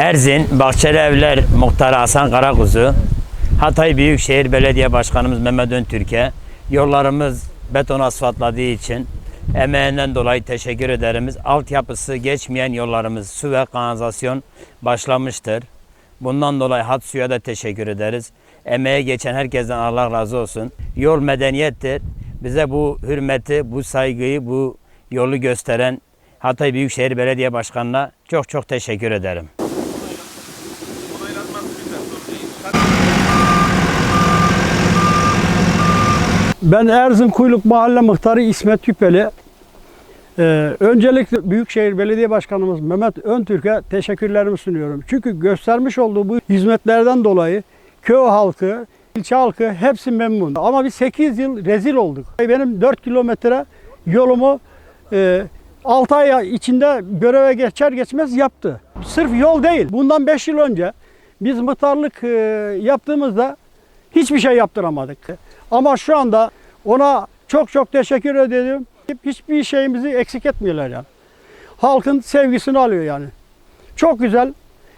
Erzin Bahçeli Evler Muhtarı Hasan Karakuzu, Hatay Büyükşehir Belediye Başkanımız Mehmet Öntürk'e yollarımız beton asfaltladığı için emeğinden dolayı teşekkür ederiz. Altyapısı geçmeyen yollarımız su ve kanalizasyon başlamıştır. Bundan dolayı hat suya da teşekkür ederiz. Emeğe geçen herkesten Allah razı olsun. Yol medeniyettir. Bize bu hürmeti, bu saygıyı, bu yolu gösteren Hatay Büyükşehir Belediye Başkanı'na çok çok teşekkür ederim. Ben Erzin Kuyruk Mahalle Muhtarı İsmet Yüpeli. Ee, öncelikle Büyükşehir Belediye Başkanımız Mehmet Öntürk'e teşekkürlerimi sunuyorum. Çünkü göstermiş olduğu bu hizmetlerden dolayı köy halkı, ilçe halkı hepsi memnun. Ama biz 8 yıl rezil olduk. Benim 4 kilometre yolumu e, 6 ay içinde göreve geçer geçmez yaptı. Sırf yol değil. Bundan 5 yıl önce biz muhtarlık e, yaptığımızda hiçbir şey yaptıramadık. Ama şu anda ona çok çok teşekkür ediyorum. Hiçbir şeyimizi eksik etmiyorlar yani. Halkın sevgisini alıyor yani. Çok güzel.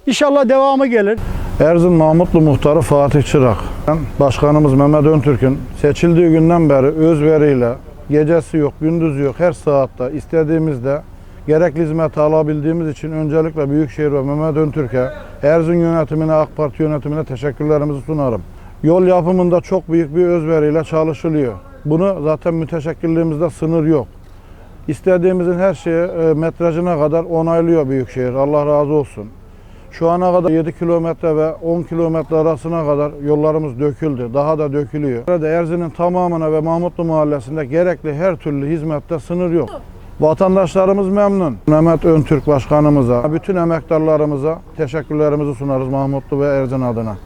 İnşallah devamı gelir. Erzin Mahmutlu Muhtarı Fatih Çırak. Başkanımız Mehmet Öntürk'ün seçildiği günden beri özveriyle gecesi yok, gündüzü yok her saatte istediğimizde gerekli hizmeti alabildiğimiz için öncelikle Büyükşehir ve Mehmet Öntürk'e, Erzin yönetimine, AK Parti yönetimine teşekkürlerimizi sunarım. Yol yapımında çok büyük bir özveriyle çalışılıyor. Bunu zaten müteşekkirliğimizde sınır yok. İstediğimizin her şeye e, metrajına kadar onaylıyor Büyükşehir. Allah razı olsun. Şu ana kadar 7 kilometre ve 10 kilometre arasına kadar yollarımız döküldü. Daha da dökülüyor. Burada Erzin'in tamamına ve Mahmutlu Mahallesi'nde gerekli her türlü hizmette sınır yok. Vatandaşlarımız memnun. Mehmet Öntürk Başkanımıza, bütün emektarlarımıza teşekkürlerimizi sunarız Mahmutlu ve Erzin adına.